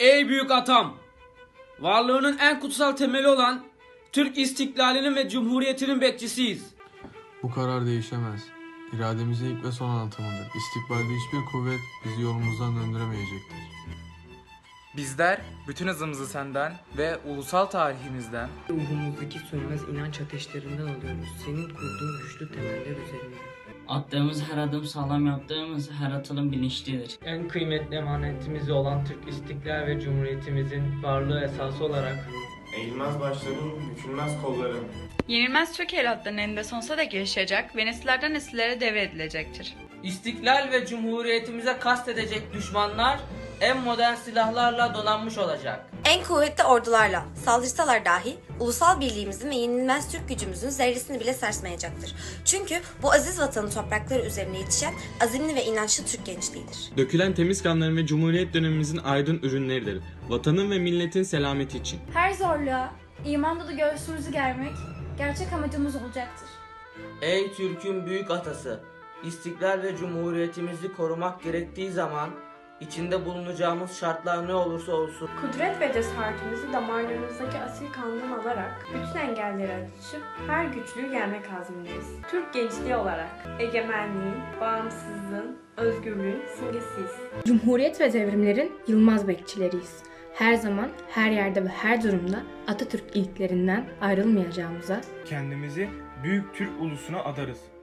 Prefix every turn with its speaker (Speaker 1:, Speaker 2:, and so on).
Speaker 1: Ey büyük atam! Varlığının en kutsal temeli olan Türk istiklalinin ve cumhuriyetinin bekçisiyiz.
Speaker 2: Bu karar değişemez. İrademizin ilk ve son anlatımıdır. İstikbalde hiçbir kuvvet bizi yolumuzdan döndüremeyecektir.
Speaker 3: Bizler bütün hızımızı senden ve ulusal tarihimizden
Speaker 4: Ruhumuzdaki sönmez inanç ateşlerinden alıyoruz. Senin kurduğun güçlü temeller üzerine.
Speaker 5: Attığımız her adım sağlam yaptığımız her atılım bilinçlidir.
Speaker 6: En kıymetli emanetimiz olan Türk İstiklal ve Cumhuriyetimizin varlığı esası olarak
Speaker 7: Eğilmez başların, bükülmez kolların.
Speaker 8: Yenilmez Türk evlatlarının eninde sonsuza dek yaşayacak ve nesillerden nesillere devredilecektir.
Speaker 1: İstiklal ve cumhuriyetimize kastedecek düşmanlar en modern silahlarla donanmış olacak.
Speaker 9: En kuvvetli ordularla saldırsalar dahi ulusal birliğimizin ve yenilmez Türk gücümüzün zerresini bile sarsmayacaktır. Çünkü bu aziz vatanın toprakları üzerine yetişen azimli ve inançlı Türk gençliğidir.
Speaker 10: Dökülen temiz kanların ve Cumhuriyet dönemimizin aydın ürünleridir. Vatanın ve milletin selameti için.
Speaker 11: Her zorluğa, iman dolu göğsümüzü germek gerçek amacımız olacaktır.
Speaker 1: Ey Türk'ün büyük atası! İstiklal ve cumhuriyetimizi korumak gerektiği zaman içinde bulunacağımız şartlar ne olursa olsun
Speaker 11: Kudret ve cesaretimizi damarlarımızdaki asil kandan alarak bütün engelleri aşıp her güçlüğü yenmek azmindeyiz. Türk gençliği olarak egemenliğin, bağımsızlığın, özgürlüğün simgesiyiz.
Speaker 12: Cumhuriyet ve devrimlerin yılmaz bekçileriyiz. Her zaman, her yerde ve her durumda Atatürk ilklerinden ayrılmayacağımıza
Speaker 3: kendimizi büyük Türk ulusuna adarız.